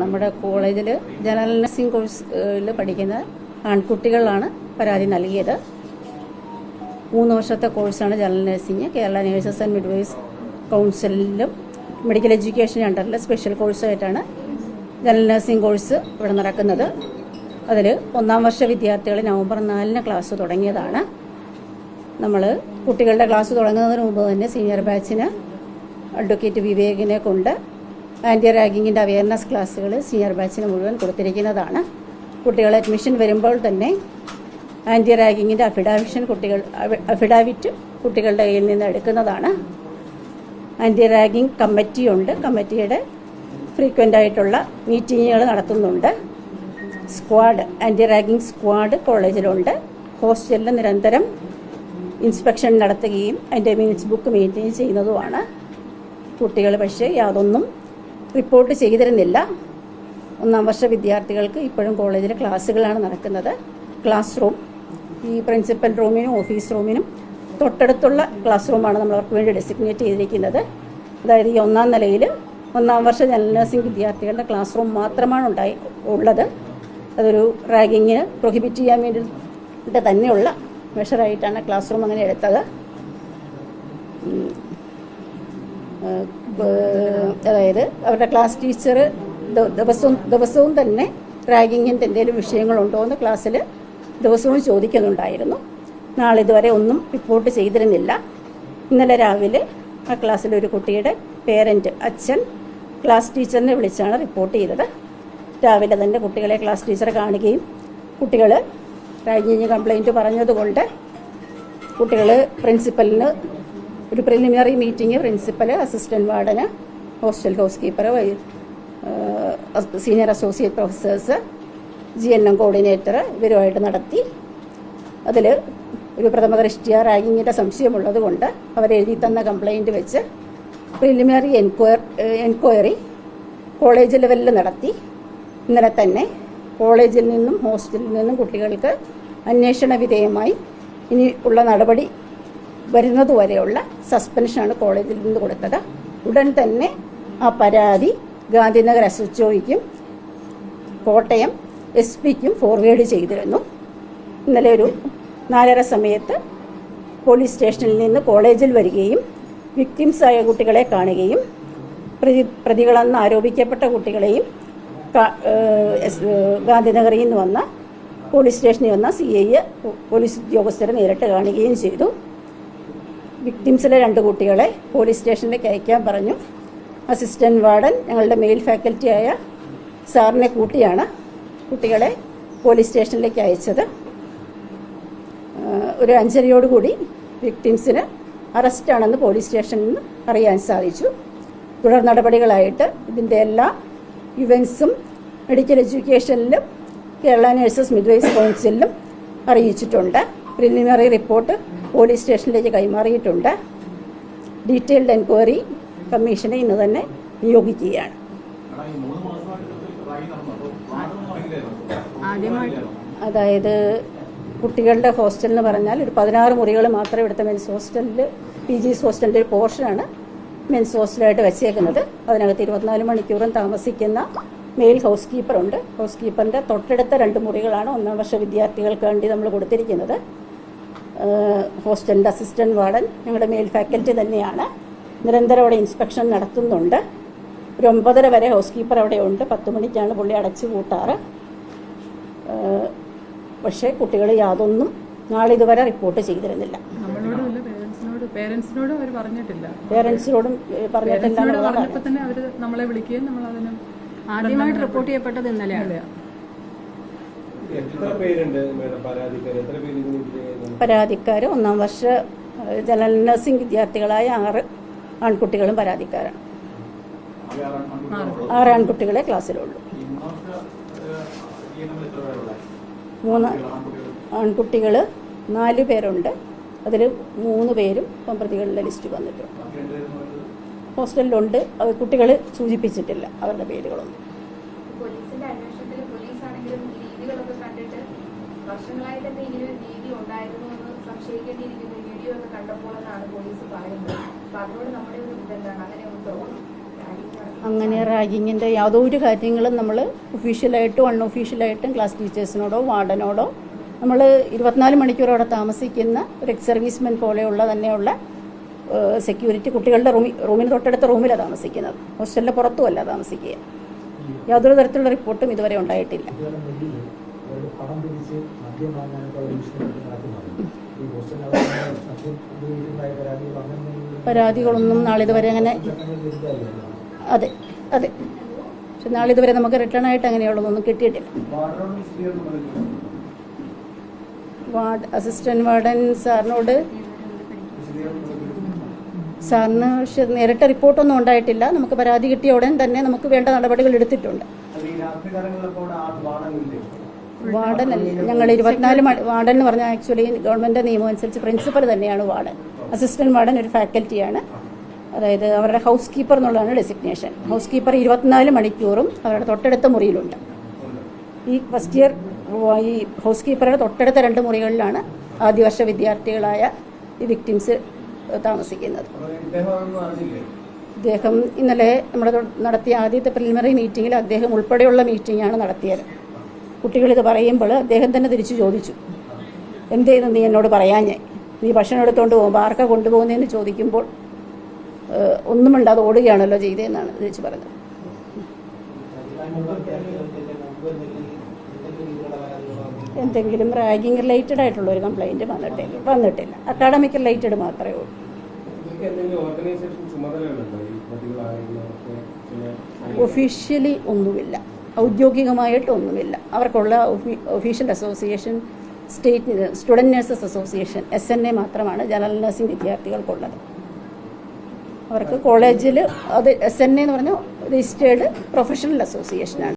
നമ്മുടെ കോളേജിൽ general nursing കോഴ്സിൽ പഠിക്കുന്ന ആൺകുട്ടികളാണ് പരാതി നൽകിയത്. മൂന്ന് വർഷത്തെ കോഴ്സാണ് general nursing. Kerala nurses and midwives കൗൺസിലിലും medical education അണ്ടറിൽ സ്പെഷ്യൽ കോഴ്സായിട്ടാണ് ജനറൽ നഴ്സിംഗ് കോഴ്സ് ഇവിടെ നടക്കുന്നത്. അതിൽ ഒന്നാം വർഷ വിദ്യാർത്ഥികൾ നവംബർ നാലിന് ക്ലാസ് തുടങ്ങിയതാണ്. നമ്മൾ കുട്ടികളുടെ ക്ലാസ് തുടങ്ങുന്നതിന് മുമ്പ് തന്നെ സീനിയർ ബാച്ചിന് അഡ്വക്കേറ്റ് വിവേകിനെ കൊണ്ട് ആന്റി റാഗിങ്ങിന്റെ അവയർനെസ് ക്ലാസ്സുകൾ സീനിയർ ബാച്ചിന് മുഴുവൻ കൊടുത്തിരിക്കുന്നതാണ്. കുട്ടികൾ അഡ്മിഷൻ വരുമ്പോൾ തന്നെ ആന്റി റാഗിങ്ങിന്റെ അഫിഡാവിഷൻ കുട്ടികൾ അഫിഡാവിറ്റ് കുട്ടികളുടെ കയ്യിൽ നിന്ന് എടുക്കുന്നതാണ്. ആന്റി റാഗിങ് കമ്മിറ്റിയുണ്ട് കമ്മിറ്റിയുടെ ഫ്രീക്വന്റ് ആയിട്ടുള്ള മീറ്റിങ്ങുകൾ നടത്തുന്നുണ്ട്. സ്ക്വാഡ് ആന്റി റാഗിങ് സ്ക്വാഡ് കോളേജിലുണ്ട്. ഹോസ്റ്റലിൽ നിരന്തരം ഇൻസ്പെക്ഷൻ നടത്തുകയും അതിന്റെ മിനിറ്റ്സ് ബുക്ക് മെയിന്റെയിൻ ചെയ്യുന്നതുമാണ്. കുട്ടികൾ പക്ഷേ യാതൊന്നും റിപ്പോർട്ട് ചെയ്തിരുന്നില്ല. ഒന്നാം വർഷ വിദ്യാർത്ഥികൾക്ക് ഇപ്പോഴും കോളേജിൽ ക്ലാസ്സുകളാണ് നടക്കുന്നത്. ക്ലാസ് റൂം ഈ പ്രിൻസിപ്പൽ റൂമിനും ഓഫീസ് റൂമിനും തൊട്ടടുത്തുള്ള ക്ലാസ് റൂമാണ് നമ്മൾ അവർക്ക് വേണ്ടി ഡെസിഗ്നേറ്റ് ചെയ്തിരിക്കുന്നത്. അതായത് ഈ ഒന്നാം നിലയിൽ ഒന്നാം വർഷ ജനറൽ നഴ്സിംഗ് വിദ്യാർത്ഥികളുടെ ക്ലാസ് റൂം മാത്രമാണ് ഉണ്ടായി ഉള്ളത്. അതൊരു റാഗിങ്ങിന് പ്രൊഹിബിറ്റ് ചെയ്യാൻ വേണ്ടിയിട്ട് തന്നെയുള്ള മെഷറായിട്ടാണ് ക്ലാസ് റൂം അങ്ങനെ എടുത്തത്. അതായത് അവരുടെ ക്ലാസ് ടീച്ചർ ദിവസവും ദിവസവും തന്നെ റാഗിങ്ങിന്റെ എന്തെങ്കിലും വിഷയങ്ങളുണ്ടോ എന്ന് ക്ലാസ്സിൽ ദിവസവും ചോദിക്കുന്നുണ്ടായിരുന്നു. നാളിതുവരെ ഒന്നും റിപ്പോർട്ട് ചെയ്തിരുന്നില്ല. ഇന്നലെ രാവിലെ ആ ക്ലാസ്സിലെ ഒരു കുട്ടിയുടെ പേരന്റ് അച്ഛൻ ക്ലാസ് ടീച്ചറിനെ വിളിച്ചാണ് റിപ്പോർട്ട് ചെയ്തത്. രാവിലെ തന്നെ കുട്ടികളെ ക്ലാസ് ടീച്ചറെ കാണുകയും കുട്ടികൾ റാഗിങ് കംപ്ലൈന്റ് പറഞ്ഞതുകൊണ്ട് കുട്ടികൾ പ്രിൻസിപ്പലിന് ഒരു preliminary meeting principal assistant വാർഡന് hostel house keeper senior associate professors G N M coordinator ഇവരുമായിട്ട് നടത്തി. അതിൽ ഒരു പ്രഥമ ദൃഷ്ടിയ റാഗിങ്ങിന്റെ സംശയമുള്ളത് കൊണ്ട് അവരെഴുതി തന്ന കംപ്ലൈന്റ് വെച്ച് പ്രിലിമിനറി എൻക്വയർ എൻക്വയറി കോളേജ് ലെവലിൽ നടത്തി. ഇന്നലെ തന്നെ കോളേജിൽ നിന്നും ഹോസ്റ്റലിൽ നിന്നും കുട്ടികൾക്ക് അന്വേഷണ വിധേയമായി ഇനി ഉള്ള നടപടി വരുന്നതുവരെയുള്ള സസ്പെൻഷനാണ് കോളേജിൽ നിന്ന് കൊടുത്തത്. ഉടൻ തന്നെ ആ പരാതി Gandhinagar S H Kottayam S പിക്കും ഫോർവേഡ് ചെയ്തിരുന്നു. ഇന്നലെ ഒരു നാലര സമയത്ത് പോലീസ് സ്റ്റേഷനിൽ നിന്ന് കോളേജിൽ വരികയും വിക്ടിംസായ കുട്ടികളെ കാണുകയും പ്രതി പ്രതികളെന്ന് ആരോപിക്കപ്പെട്ട കുട്ടികളെയും ഗാന്ധിനഗറിൽ നിന്ന് വന്ന പോലീസ് സ്റ്റേഷനിൽ വന്ന സി ഐ പോലീസ് ഉദ്യോഗസ്ഥരെ നേരിട്ട് കാണുകയും ചെയ്തു. വിക്ടിംസിലെ രണ്ട് കുട്ടികളെ പോലീസ് സ്റ്റേഷനിലേക്ക് അയക്കാൻ പറഞ്ഞു. അസിസ്റ്റന്റ് വാർഡൻ ഞങ്ങളുടെ മെയിൽ ഫാക്കൽറ്റിയായ സാറിനെ കൂട്ടിയാണ് കുട്ടികളെ പോലീസ് സ്റ്റേഷനിലേക്ക് അയച്ചത്. ഒരു അഞ്ചരയോടുകൂടി വിക്ടിംസിന് അറസ്റ്റാണെന്ന് പോലീസ് സ്റ്റേഷനിൽ നിന്ന് അറിയാൻ സാധിച്ചു. തുടർ നടപടികളായിട്ട് ഇതിന്റെ എല്ലാ ഇവൻസും മെഡിക്കൽ എഡ്യൂക്കേഷനിലും കേരള നഴ്സസ് മിഡ്വൈസ് കൗൺസിലിലും അറിയിച്ചിട്ടുണ്ട്. പ്രിലിമിനറി റിപ്പോർട്ട് പോലീസ് സ്റ്റേഷനിലേക്ക് കൈമാറിയിട്ടുണ്ട്. ഡീറ്റെയിൽഡ് എൻക്വയറി കമ്മീഷനെ ഇന്ന് തന്നെ നിയോഗിക്കുകയാണ്. അതായത് കുട്ടികളുടെ ഹോസ്റ്റൽ എന്ന് പറഞ്ഞാൽ ഒരു പതിനാറ് മുറികൾ മാത്രമേ ഇവിടുത്തെ മെൻസ് ഹോസ്റ്റലിൽ പി ജി ഹോസ്റ്റലിന്റെ ഒരു പോർഷനാണ് മെൻസ് ഹോസ്റ്റലായിട്ട് വെച്ചേക്കുന്നത്. അതിനകത്ത് ഇരുപത്തിനാല് മണിക്കൂറും താമസിക്കുന്ന മെയിൽ ഹൗസ് കീപ്പറുണ്ട് ഹൗസ് കീപ്പറിന്റെ തൊട്ടടുത്ത രണ്ട് മുറികളാണ് ഒന്നാം വർഷ വിദ്യാർത്ഥികൾക്ക് വേണ്ടി നമ്മൾ കൊടുത്തിരിക്കുന്നത്. ഹോസ്റ്റലിന്റെ അസിസ്റ്റന്റ് വാർഡൻ ഞങ്ങളുടെ മെയിൽ ഫാക്കൽറ്റി തന്നെയാണ്. നിരന്തരം അവിടെ ഇൻസ്പെക്ഷൻ നടത്തുന്നുണ്ട്. ഒരു ഒമ്പതര വരെ ഹൗസ് കീപ്പർ അവിടെ ഉണ്ട്. പത്ത് മണിക്കാണ് പുള്ളി അടച്ചു കൂട്ടാറ്. പക്ഷേ കുട്ടികൾ യാതൊന്നും നാളിതുവരെ റിപ്പോർട്ട് ചെയ്തിരുന്നില്ല. പേരൻസിനോട് അവർ പറഞ്ഞിട്ടില്ല. പേരൻസിനോടും പറഞ്ഞിട്ടില്ല പേരൻസിനോട് എന്നുള്ളതാണ് പറഞ്ഞപ്പോൾ തന്നെ അവർ നമ്മളെ വിളിക്കുകയും നമ്മൾ അതിന് ആദ്യമായിട്ട് റിപ്പോർട്ട് ചെയ്യപ്പെട്ടത് ഇന്നലെയാണ്. പരാതിക്കാർ ഒന്നാം വർഷ ജനറൽ നഴ്സിംഗ് വിദ്യാർത്ഥികളായ ആറ് ആൺകുട്ടികളും പരാതിക്കാരാണ്. ആറ് ആൺകുട്ടികളെ ക്ലാസ്സിലുള്ളൂ. മൂന്ന് ആൺകുട്ടികൾ നാല് പേരുണ്ട്. അതിൽ മൂന്ന് പേരും ഇപ്പം പ്രതികളുടെ ലിസ്റ്റ് വന്നിട്ടുണ്ട്. ഹോസ്റ്റലിലുണ്ട്. അത് കുട്ടികൾ സൂചിപ്പിച്ചിട്ടില്ല അവരുടെ പേരുകളൊന്നും. രീതികളൊക്കെ കണ്ടിട്ട് വർഷങ്ങളായി തന്നെ ഇങ്ങനെ ഒരു രീതി ഉണ്ടായിരുന്നു എന്ന് സംശയിക്കേണ്ടിയിരിക്കുന്ന. വീഡിയോ ഒക്കെ കണ്ടപ്പോൾ എന്നാണ് പോലീസ് പറയുന്നത്. അപ്പൊ അതിനോട് നമ്മുടെ ഒരു ഇതെന്താണ്? അങ്ങനെ ഒന്ന് തോന്നുന്നു അങ്ങനെ റാഗിങ്ങിന്റെ യാതൊരു കാര്യങ്ങളും നമ്മൾ ഒഫീഷ്യലായിട്ടും അൺഒഫീഷ്യലായിട്ടും ക്ലാസ് ടീച്ചേഴ്സിനോടോ വാർഡനോടോ നമ്മൾ ഇരുപത്തിനാല് മണിക്കൂർ അവിടെ താമസിക്കുന്ന ഒരു എക്സ് സർവീസ്മെൻ പോലെയുള്ള തന്നെയുള്ള സെക്യൂരിറ്റി കുട്ടികളുടെ റൂമിൽ റൂമിന് തൊട്ടടുത്ത റൂമിലാണ് താമസിക്കുന്നത്. ഹോസ്റ്റലിന്റെ പുറത്തുമല്ല താമസിക്കുക. യാതൊരു തരത്തിലുള്ള റിപ്പോർട്ടും ഇതുവരെ ഉണ്ടായിട്ടില്ല. പിരിച്ച് മദ്യം ഈ പരാതികൾ അങ്ങനെ പരാതികളൊന്നും നാളിതുവരെ അങ്ങനെ ചട്ടങ്ങൾ അതെ അതെ. പക്ഷെ നാളിതുവരെ നമുക്ക് റിട്ടേൺ ആയിട്ട് അങ്ങനെയുള്ളതൊന്നും കിട്ടിയിട്ടില്ല? വാർഡ് അസിസ്റ്റന്റ് വാർഡൻ സാറിനോട്? സാറിന് പക്ഷെ നേരിട്ട് റിപ്പോർട്ടൊന്നും ഉണ്ടായിട്ടില്ല. നമുക്ക് പരാതി കിട്ടിയ ഉടൻ തന്നെ നമുക്ക് വേണ്ട നടപടികൾ എടുത്തിട്ടുണ്ട് അത് ഈ രാത്രി കാലങ്ങളിലപ്പോൾ അവിടെ ആ വാർഡനില്ലേ വാർഡൻ ഞങ്ങൾ ഇരുപത്തിനാല് വാർഡൻ എന്ന് പറഞ്ഞാൽ ആക്ച്വലി ഗവൺമെന്റ് നിയമം അനുസരിച്ച് പ്രിൻസിപ്പൽ തന്നെയാണ് വാർഡൻ. അസിസ്റ്റന്റ് വാർഡൻ ഒരു ഫാക്കൽറ്റിയാണ് അതായത് അവരുടെ ഹൗസ് കീപ്പർ എന്നുള്ളതാണ് ഡെസിഗ്നേഷൻ ഹൗസ് കീപ്പർ ഇരുപത്തിനാല് മണിക്കൂറും അവരുടെ തൊട്ടടുത്ത മുറിയിലുണ്ട്. ഈ ഫസ്റ്റ് ഇയർ ഈ ഹൗസ് കീപ്പറുടെ തൊട്ടടുത്ത രണ്ട് മുറികളിലാണ് ആദ്യവർഷ വിദ്യാർത്ഥികളായ ഈ വിക്ടിംസ് താമസിക്കുന്നത്. അദ്ദേഹം ഇന്നലെ നമ്മുടെ നടത്തിയ ആദ്യത്തെ പ്രിലിമിനറി മീറ്റിംഗിൽ അദ്ദേഹം ഉൾപ്പെടെയുള്ള മീറ്റിംഗാണ് നടത്തിയത്. കുട്ടികളിത് പറയുമ്പോൾ അദ്ദേഹം തന്നെ തിരിച്ചു ചോദിച്ചു. എന്തേന്ന് നീ എന്നോട് പറയാഞ്ഞേ? നീ ഭക്ഷണം എടുത്തുകൊണ്ട് പോകുമ്പോൾ ആർക്കാ കൊണ്ടുപോകുന്നതെന്ന് ചോദിക്കുമ്പോൾ ഒന്നും മിണ്ടാതെ ഓടുകയാണല്ലോ ചെയ്തതെന്നാണ് തിരിച്ചു പറഞ്ഞത്. എന്തെങ്കിലും റാഗിങ് റിലേറ്റഡ് ആയിട്ടുള്ള ഒരു കംപ്ലൈന്റ് വന്നിട്ടില്ല വന്നിട്ടില്ല. അക്കാഡമിക് റിലേറ്റഡ് മാത്രമേ ഉള്ളൂ. ഒഫീഷ്യലി ഒന്നുമില്ല. ഔദ്യോഗികമായിട്ടൊന്നുമില്ല. അവർക്കുള്ള official association state student nurses association S N A മാത്രമാണ് ജനറൽ നഴ്സിംഗ് വിദ്യാർത്ഥികൾക്കുള്ളത്. അവർക്ക് കോളേജിൽ അത് എസ് എൻ എ എന്ന് പറഞ്ഞാൽ രജിസ്റ്റേർഡ് പ്രൊഫഷണൽ അസോസിയേഷനാണ്.